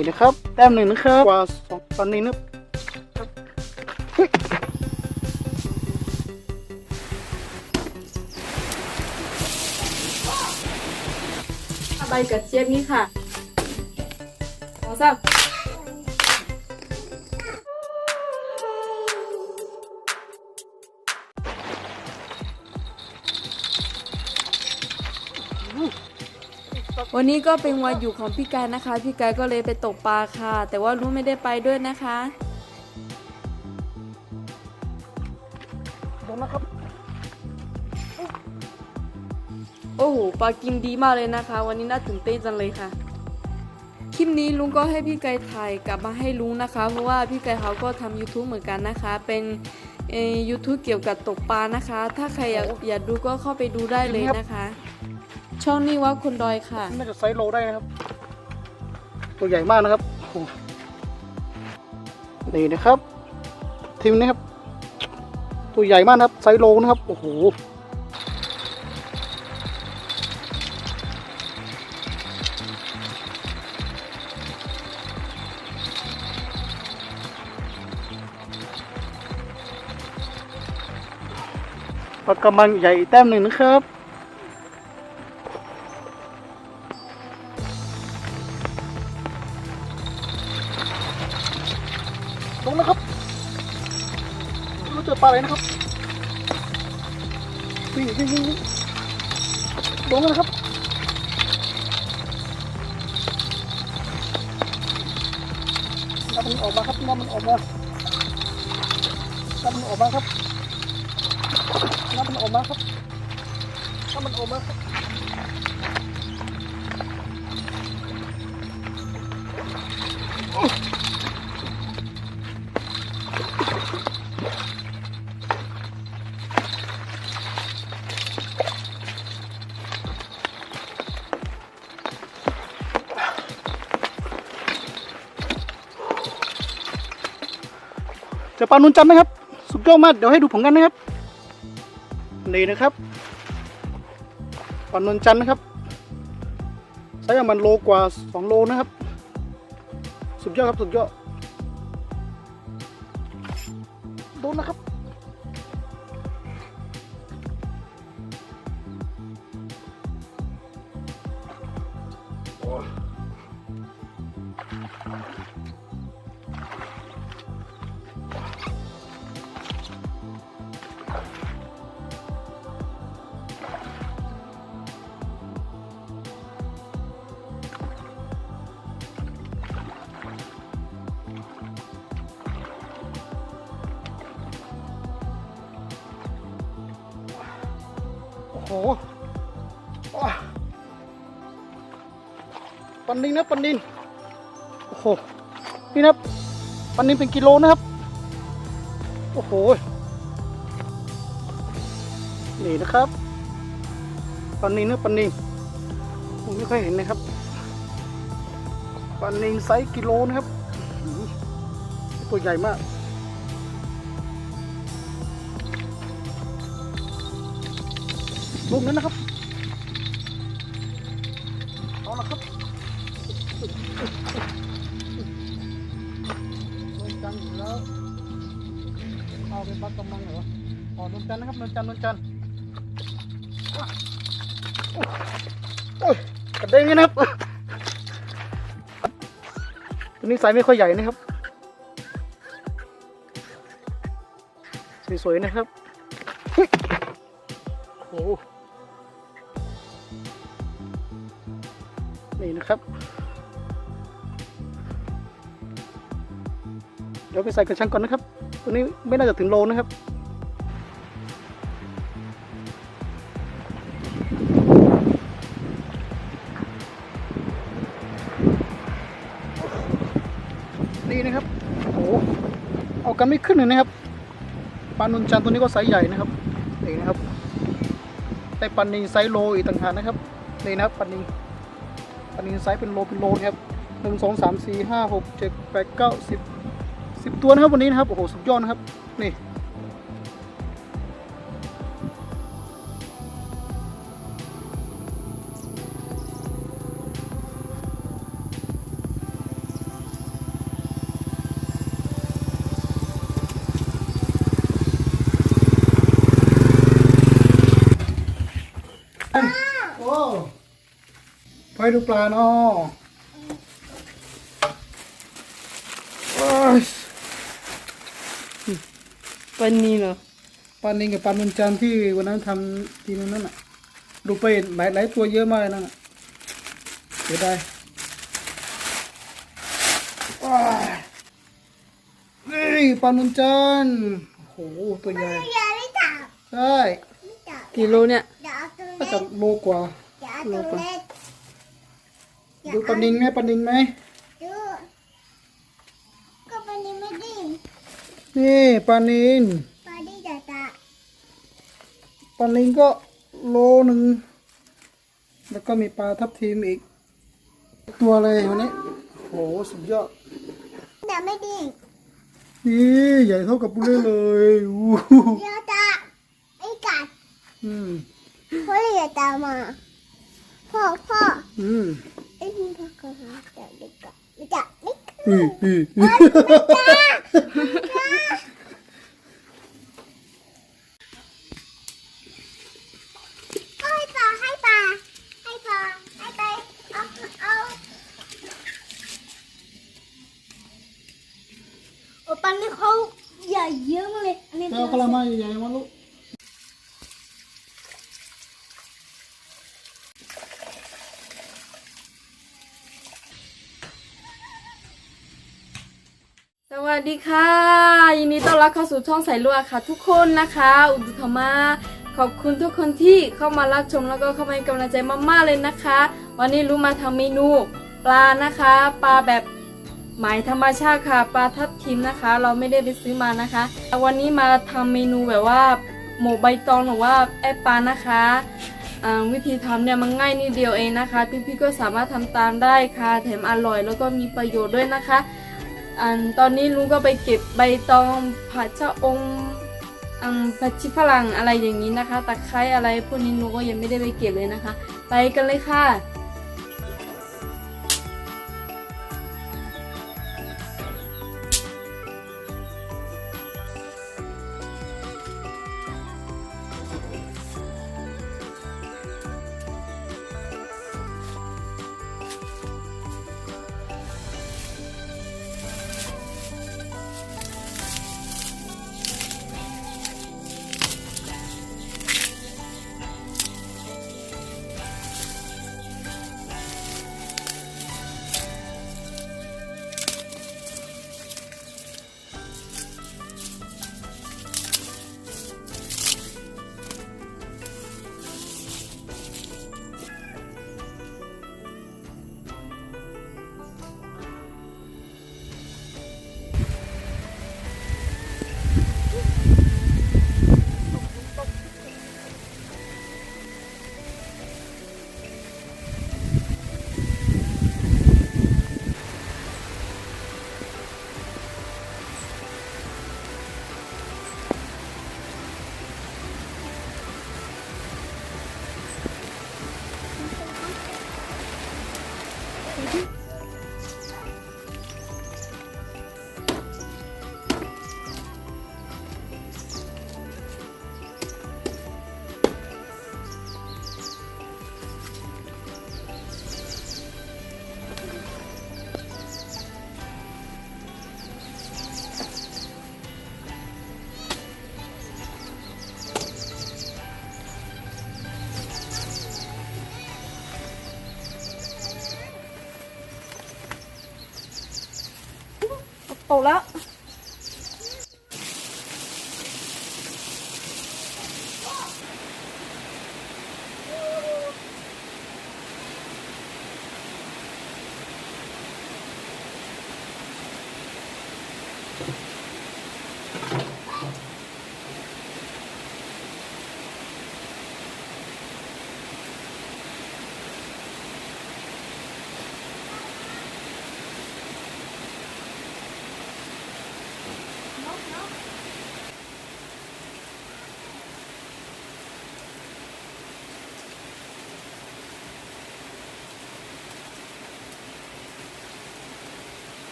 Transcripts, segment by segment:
นี่นะครับแต้มหนึ่งนะครับกว่าสองตอนนี้นะครับใบกระเจี๊ยบนี่ค่ะสองสาม วันนี้ก็เป็นวันอยู่ของพี่กายนะคะ พี่กายก็เลยไปตกปลาค่ะ แต่ว่ารู้ไม่ได้ไปด้วยนะคะลงนะครับโอ้โหปลากินดีมากเลยนะคะ วันนี้น่าตื่นเต้นจังเลยค่ะคลิปนี้ลุงก็ให้พี่ไก่ถ่ายกลับมาให้ลุงนะคะ เพราะว่าพี่ไก่เขาก็ทำ YouTube เหมือนกันนะคะ เป็นเอ่อ YouTube เกี่ยวกับตกปลานะคะ ถ้าใครอยากอยากดูก็เข้าไปดูได้เลยนะคะ ช่องนี้ว่าคุณดอยค่ะ น่าจะไซส์โลได้นะครับ ตัวใหญ่มากนะครับนี่นะครับทีมนี้ครับ ตัวใหญ่มากนะครับไซส์โลนะครับโอ้โหปลากระมังใหญ่แต้มหนึ่งนะครับ ลงนะครับไม่รู้เจอปลาอะไรนะครับวิ่งวิ่งวิ่งลงนะครับน้ำมันออกมาครับน้ำมันออกมาน้ำมันออกมาครับน้ำมันออกมาครับน้ำมันออกมาครับ จะปลานุนจันนะครับ สุดยอดมาก เดี๋ยวให้ดูผลกันนะครับ นี่นะครับปลานุนจันนะครับไซส์มันโลกว่าสองโลนะครับ สุดยอดครับ สุดยอด โดนนะครับ หปันนินนะปันนินโอ้โหนี่นะปันนินเป็นกิโลนะครับ โอ้โหนี่นะครับปันนินนะปันนินผมไม่เคยเห็นนะครับปันนินไซส์กิโลนะครับตัวใหญ่มาก ลูกนั้นนะครับเอาละครับนวลจันทร์อยู่แล้วเอาเป็นปลากระมังเหรออ๋อนวลจันทร์นะครับนวลจันทร์นวลจันทร์โอ้ยกระเด้งนี่นะครับตัวนี้ไซส์ไม่ค่อยใหญ่นะครับสวยๆนะครับโอ้ นะครับเดี๋ยวไปใส่กระชังก่อนนะครับ ตัวนี้ไม่น่าจะถึงโลนะครับนี่นะครับโอ้โหเอากันไม่ขึ้นเลยนะครับปลานุนจันตัวนี้ก็ไซส์ใหญ่นะครับนี่นะครับได้ปลานิงไซส์โลอีกต่างหากนะครับนี่นะครับปลานิงันนี้ไซส์เป็นโลเป็นโลนครับหนึ่งสองสามสี่ห้าหกเจ็ดแปดเก้าสิบสิบตัวนะครับวันนี้นะครับโอ้โหสุดยอดนะครับนี่โอ้ ไปดูปลาเนาะโอ้ยวันนี้เหรอปลานิงกับปลานนจันทร์ที่วันนั้นทำทีนั้นน่ะ ดูไปหลายหลายตัวเยอะมากเลยนั่นน่ะเสียดายว้ายนี่ปลานนจันทร์โอ้โหตัวใหญ่อย่าไม่จับใช่ไม่จับกี่โลเนี่ยอย่าเอาตัวก็เล็จะกโลกว่าอย่าเอาตัวเล็กอย่า ดูปลานิงไหมปลานิงไหมดูก็ปลานี้ไม่ดิ้นนี่ปลานิงปลาดิ้นจะตะปลานิงก็โลหนึ่งแล้วก็มีปลาทับทิมอีก ตัวอะไรวันนี้โอ้โหสุดยอดอย่าไม่ดิ้นนี่ใหญ่เท่ากับปุเล่เลยอู้หูอย่าจับไม่กัดอืมพ่ออย่าตามมา พ่อพ่ออืมไอ้พี่พ่อก็หาจับไม่กัดไม่จับไม่กัดอืมอืมอืมก็ให้ปลาให้ปลาให้ปลาให้ไปเอาเอาโอ้ปลานี่เขาใหญ่เยอะเลยอันนี้ไปเอากระมังใหญ่ๆมาลูก วัสดีค่ะ ยินดีต้อนรับเข้าสู่ช่องสายลัวค่ะ ทุกคนนะคะ อุดุธรรมาขอบคุณทุกคนที่เข้ามารับชมแล้วก็เข้ามาให้กำลังใจมากๆเลยนะคะ วันนี้รู้มาทำเมนูปลานะคะ ปลาแบบหมายธรรมชาติค่ะ ปลาทับทิมนะคะ เราไม่ได้ไปซื้อมานะคะวันนี้มาทำเมนูแบบว่า หมกใบตองหรือว่าแอปปลานะคะวิธีทำเนี่ยมันง่ายนิดเดียวเองนะคะพี่ๆก็สามารถทำตามได้ค่ะ แถมอร่อยแล้วก็มีประโยชน์ด้วยนะคะ อันตอนนี้ลุงก็ไปเก็บใบตองผัดชะอมอังผัดชีฝรั่งอะไรอย่างนี้นะคะ ตะไคร้อะไรพวกนี้ลุงก็ยังไม่ได้ไปเก็บเลยนะคะ ไปกันเลยค่ะ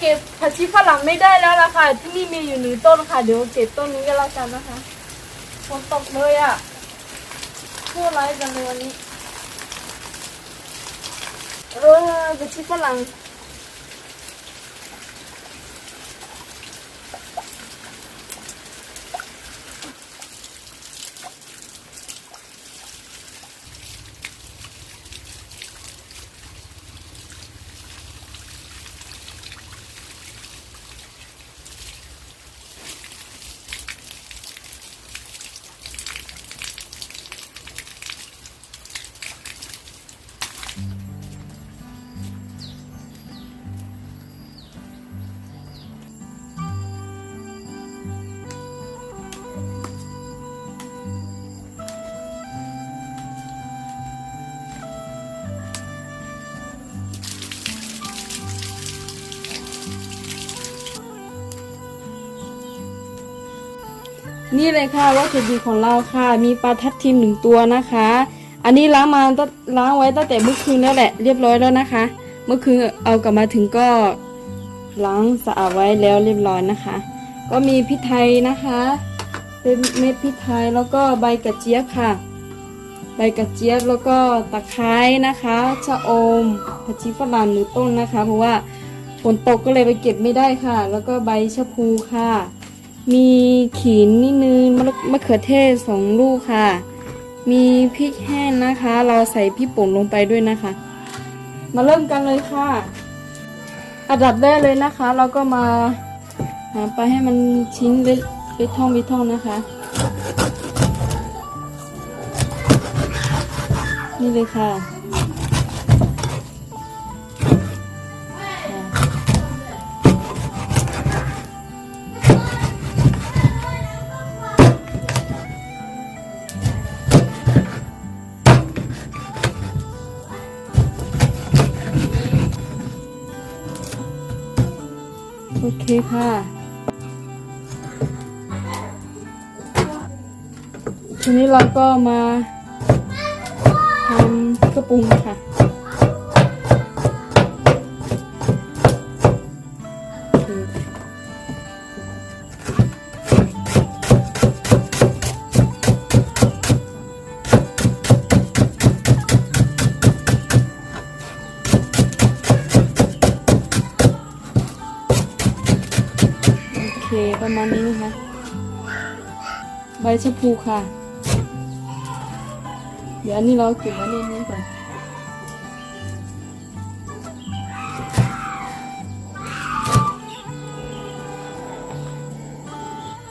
เก็บผักชีฝรั่งไม่ได้แล้วล่ะค่ะ ที่นี่มีอยู่หนึ่งต้นค่ะ เดี๋ยวเก็บต้นนี้ก็แล้วกันนะคะฝนตกเลยอะพูดไรายจังเลยวันนี้เออผักชีฝรั่ง นี่เลยค่ะวัตถุดิบของเราค่ะ มีปลาทับทิมหนึ่งตัวนะคะ อันนี้ล้างมาตั้งล้างไว้ตั้งแต่เมื่อคืนแล้วแหละ เรียบร้อยแล้วนะคะ เมื่อคืนเอากลับมาถึงก็ล้างสะอาดไว้แล้วเรียบร้อยนะคะ ก็มีพริกไทยนะคะ เป็นเม็ดพริกไทยแล้วก็ใบกระเจี๊ยบค่ะ ใบกระเจี๊ยบแล้วก็ตะไคร้นะคะชะอมผักชีฝรั่งหนึ่งต้นนะคะ เพราะว่าฝนตกก็เลยไปเก็บไม่ได้ค่ะ แล้วก็ใบชะพูค่ะ มีขิงนิดนึงมะมะเขือเทศสองลูกค่ะ มีพริกแห้งนะคะ เราใส่พริกป่นลงไปด้วยนะคะ มาเริ่มกันเลยค่ะ อันดับแรกเลยนะคะ เราก็มาหาไปให้มันชิ้นเล็กๆท่องเล็กท่องนะคะ นี่เลยค่ะ คค่ะ ทีนี้เราก็มาทำกระปุงค่ะ ประมาณนี้นะคะ ใบชะพูค่ะ เดี๋ยวอันนี้เราเก็บไว้ในนี้ก่อน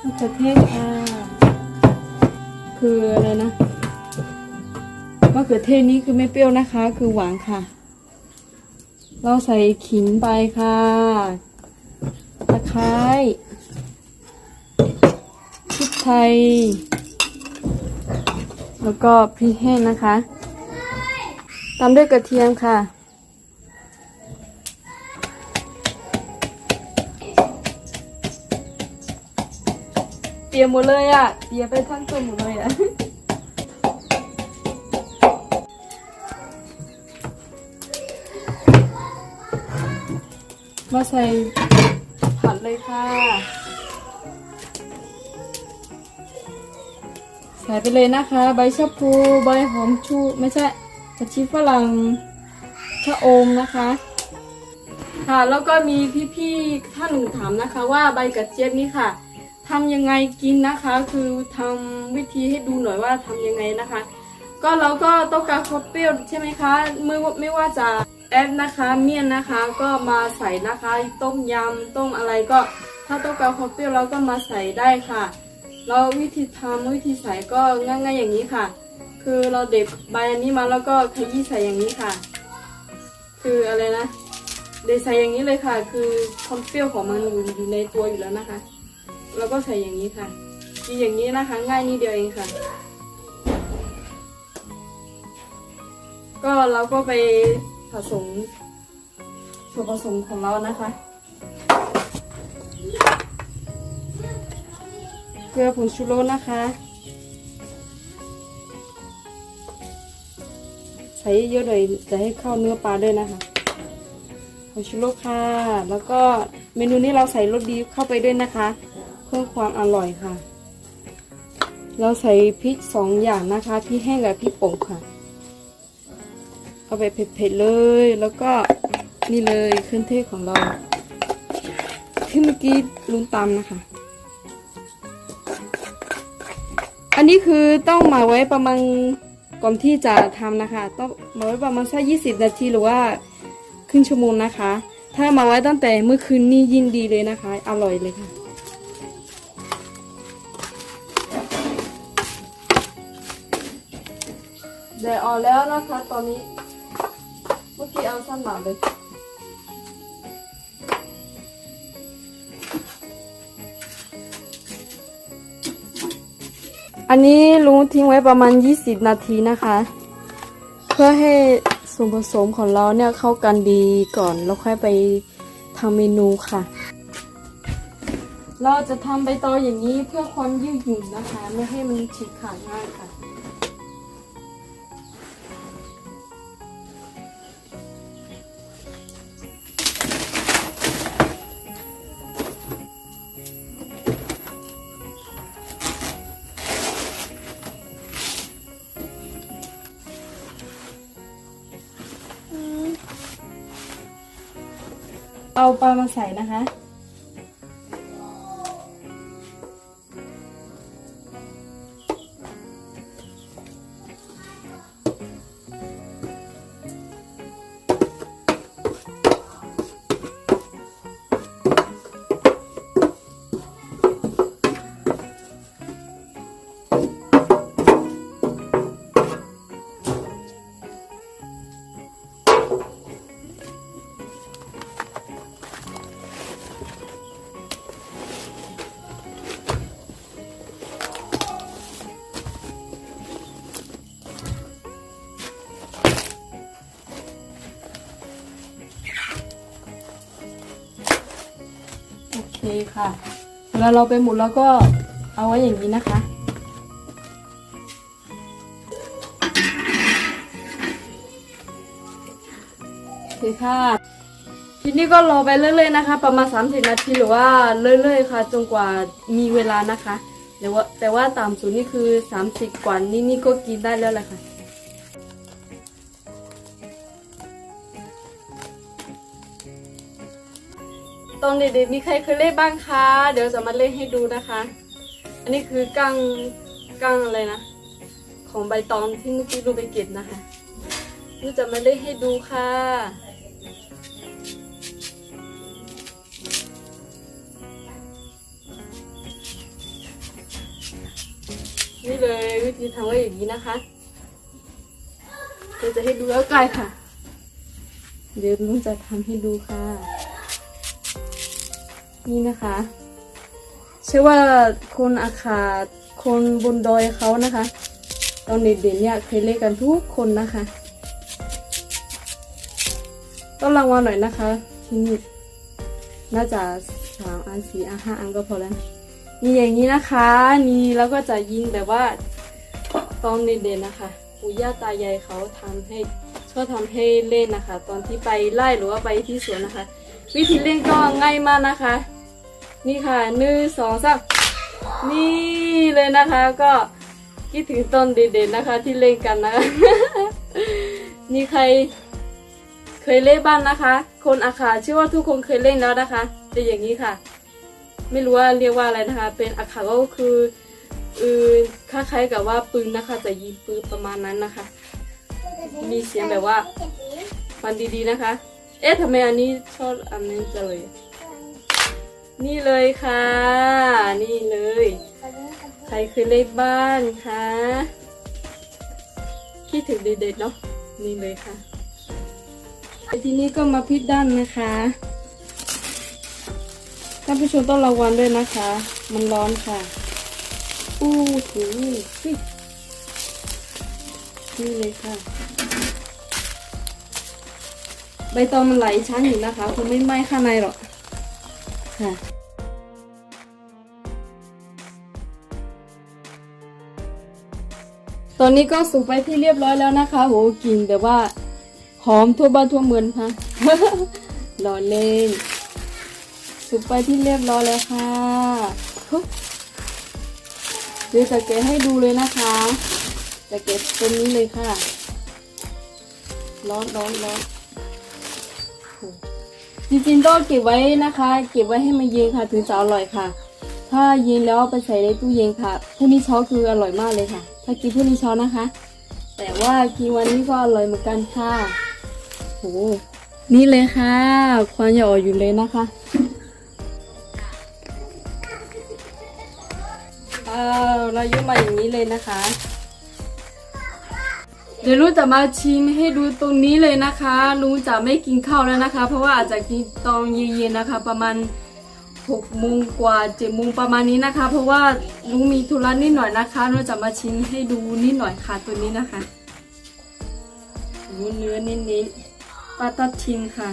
มะเขือเทศค่ะ คืออะไรนะมะเขือเทศนี้คือไม่เปรี้ยวนะคะ คือหวานค่ะ เราใส่ขิงไปค่ะ ตะไคร้ ไทย แล้วก็พริกแห้งนะคะตามด้วยกระเทียมค่ะเตรียมหมดเลยอะเตรียมไปทั้งตัวหมดเลยอะมาใส่ผัดเลยค่ะ ใส่ไปเลยนะคะ ใบชะพูใบหอมชูไม่ใช่กระชีฝรั่งชะอมนะคะ ค่ะแล้วก็มีพี่ๆท่านหนึ่งถามนะคะ ว่าใบกระเจี๊ยบนี้ค่ะทำยังไงกินนะคะ คือทำวิธีให้ดูหน่อยว่าทำยังไงนะคะ ก็เราก็ต้องการความเปรี้ยวใช่ไหมคะไม่ว่าไม่ว่าจะแอปนะคะ เมี่ยนนะคะ ก็มาใส่นะคะ ต้มยำต้มอะไรก็ ถ้าต้องการความเปรี้ยวเราก็มาใส่ได้ค่ะ เราวิธีทำวิธีใส่ก็ง่ายๆอย่างนี้ค่ะ คือเราเด็ดใบอันนี้มาแล้วก็ขยี้ใส่อย่างนี้ค่ะ คืออะไรนะ เด็ใส่อย่างนี้เลยค่ะ คือความเปรี้ยวของมันอยู่อยู่ในตัวอยู่แล้วนะคะ แล้วก็ใส่อย่างนี้ค่ะกินอย่างนี้นะคะ ง่ายนิดเดียวเองค่ะ ก็เราก็ไปผสมส่วนผสมของเรานะคะ เกลือผงชูรสนะคะ ใส่เยอะๆเลยจะให้เข้าเนื้อปลาด้วยนะคะผงชูรสค่ะ แล้วก็เมนูนี้เราใส่รสดีเข้าไปด้วยนะคะ เพื่อความอร่อยค่ะ เราใส่พริกสองอย่างนะคะพริกแห้งกับพริกป่นค่ะเอาไปเผ็ดๆเลย แล้วก็นี่เลยเครื่องเทศของเราที่เมื่อกี้ลุงตำนะคะ อันนี้คือต้องมาไว้ประมาณก่อนที่จะทำนะคะ ต้องมาไว้ประมาณสักยี่สิบนาทีหรือว่าครึ่งชั่วโมงนะคะ ถ้ามาไว้ตั้งแต่เมื่อคืนนี่ยิ่งดีเลยนะคะ อร่อยเลยค่ะเดี๋ยวออกแล้วนะคะ ตอนนี้เมื่อกี้เอาสั้นหนาเลย อันนี้ลุงทิ้งไว้ประมาณ 20 นาทีนะคะ เพื่อให้ส่วนผสมของเราเนี่ยเข้ากันดีก่อนแล้วค่อยไปทำเมนูค่ะ เราจะทำใบตออย่างนี้เพื่อความยืดหยุ่นนะคะ ไม่ให้มันฉีกขาดง่ายค่ะ เอาปลามาใส่นะคะ เราไปหมุนแล้วก็เอาไว้อย่างนี้นะคะ โอเคค่ะ ทีนี้ก็รอไปเรื่อย ๆ นะคะ ประมาณ 30 นาทีหรือว่าเรื่อย ๆ ค่ะ จนกว่ามีเวลานะคะแต่ว่าแต่ว่าต่ำสุดนี่คือ 30 กว่านี่นี่ก็กินได้แล้วแหละค่ะ ตอนเด็กๆมีใครเคยเล่นบ้างคะ เดี๋ยวจะมาเล่นให้ดูนะคะ อันนี้คือกั้งกั้งอะไรนะ ของใบตองที่เมื่อกี้ลูกไปเก็บนะคะนี่จะมาเล่นให้ดูค่ะนี่เลยวิธีทำไว้อย่างนี้นะคะเดี๋ยวจะให้ดูแล้วไกลค่ะ เดี๋ยวลุงจะทำให้ดูค่ะ นี่นะคะเชื่อว่าคนอาคาคนบนดอยเขานะคะ ตอนเด็กๆเนี่ยเคยเล่นกันทุกคนนะคะ ต้องระวังหน่อยนะคะที่นี่น่าจะสามอันสี่อันห้าอันก็พอแล้วนี่อย่างนี้นะคะ นี่แล้วก็จะยิงแบบว่าตอนเด็กๆนะคะปู่ย่าตายายเขาทำให้ชอบทำให้เล่นนะคะ ตอนที่ไปไล่หรือว่าไปที่สวนนะคะ วิธีเล่นก็ง่ายมากนะคะ นี่ค่ะหนึ่งสองสามนี่เลยนะคะก็คิดถึงตอนเด็กๆนะคะ ที่เล่นกันนะคะนี่ใคร เคยเล่นบ้างนะคะ คนอาคาเชื่อว่าทุกคนเคยเล่นแล้วนะคะแต่อย่างนี้ค่ะ ไม่รู้ว่าเรียกว่าอะไรนะคะ เป็นอาคาก็คือเออคล้ายๆกับว่าปืนนะคะแต่ยิงปืนประมาณนั้นนะคะ มีเสียงแบบว่าฟังดีๆนะคะ เอ๊ะทำไมอันนี้ชอบอันนี้จังเลย นี่เลยค่ะ นี่เลย ใครเคยเล่บ้านคะคิดถึงเด็กๆเนาะนี่เลยค่ะทีนี้ก็มาพลิกด้านนะคะท่านผู้ชมต้องระวังด้วยนะคะ มันร้อนค่ะ อู้หูนี่เลยค่ะ ใบตองมันไหลชั้นอยู่นะคะคงไม่ไหม้ข้างในหรอกค่ะตอนนี้ก็สุกไปที่เรียบร้อยแล้วนะคะ โหกลิ่นแบบว่าหอมทั่วบ้านทั่วเมืองค่ะรอเล่น สุกไปที่เรียบร้อยแล้วค่ะเดี๋ยวจะเก็ให้ดูเลยนะคะ จะเก็บตัวนี้เลยค่ะ ร้อนร้อนร้อน จริงๆต้องเก็บไว้นะคะ เก็บไว้ให้มันเย็นค่ะถึงจะอร่อยค่ะ ถ้าเย็นแล้วไปใส่ในตู้เย็นค่ะพรุ่งนี้เช้าคืออร่อยมากเลยค่ะ ถ้ากินพรุ่งนี้เช้านะคะ แต่ว่ากินวันนี้ก็อร่อยเหมือนกันค่ะโหนี่เลยค่ะควันอย่าออกอยู่เลยนะคะอ้าวเรายกมาอย่างนี้เลยนะคะ เดี๋ยวลุงจะมาชิมให้ดูตรงนี้เลยนะคะ ลุงจะไม่กินข้าวแล้วนะคะ เพราะว่าอาจจะกินตอนเย็นๆนะคะ ประมาณหกโมงกว่าเจ็ดโมงประมาณนี้นะคะ เพราะว่าลุงมีธุระนิดหน่อยนะคะลุงจะมาชิมให้ดูนิดหน่อยค่ะตัวนี้นะคะดูเนื้อนิดๆปลาตัดทินค่ะ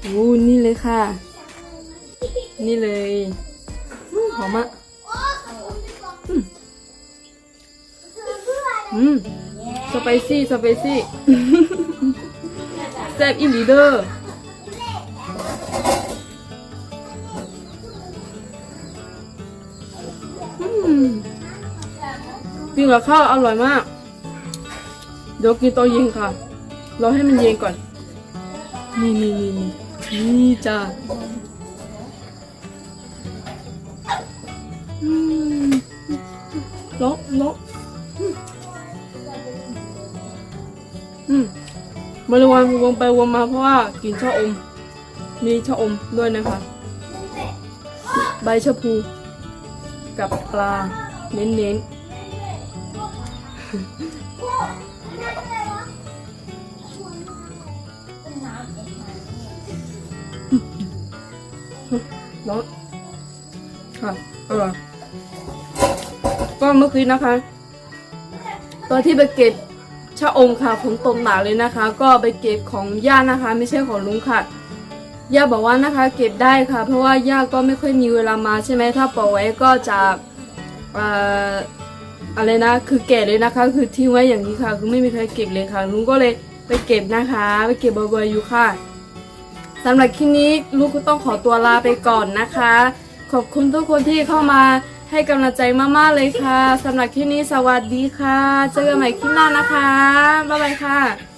โอ้นี่เลยค่ะ นี่เลยอืมหอมอะ อืมสไปซี่สไปซี่แซ่บอีหลีเดอร์กินกับข้าวอร่อยมาก เดี๋ยวกินตอนเย็นค่ะรอให้มันเย็นก่อน นี่นี่นี่นี่นี่จ้าอืมลกลก บริวารวงไปวงมาเพราะว่ากินชะอม มีชะอมด้วยนะคะ ใบชะพู กับปลาเน้นๆร้อนค่ะอร่อยก็เมื่อคืนนะคะ ตอนที่ไปเก็บ ชะอมค่ะฝนตกหนาเลยนะคะ ก็ไปเก็บของย่านะคะ ไม่ใช่ของลุงค่ะย่าบอกว่านะคะเก็บได้ค่ะ เพราะว่าย่าก็ไม่ค่อยมีเวลามาใช่ไหมถ้าปล่อยไว้ก็จะเอ่ออะไรนะ คือแก่เลยนะคะ คือทิ้งไว้อย่างนี้ค่ะ คือไม่มีใครเก็บเลยค่ะลุงก็เลยไปเก็บนะคะ ไปเก็บบ่อยๆอยู่ค่ะสำหรับคลิปนี้ลูกก็ต้องขอตัวลาไปก่อนนะคะ ขอบคุณทุกคนที่เข้ามา ให้กำลังใจมากๆเลยค่ะสำหรับที่นี้สวัสดีค่ะ เจอกันใหม่คลิปหน้านะคะ บ๊ายบายค่ะ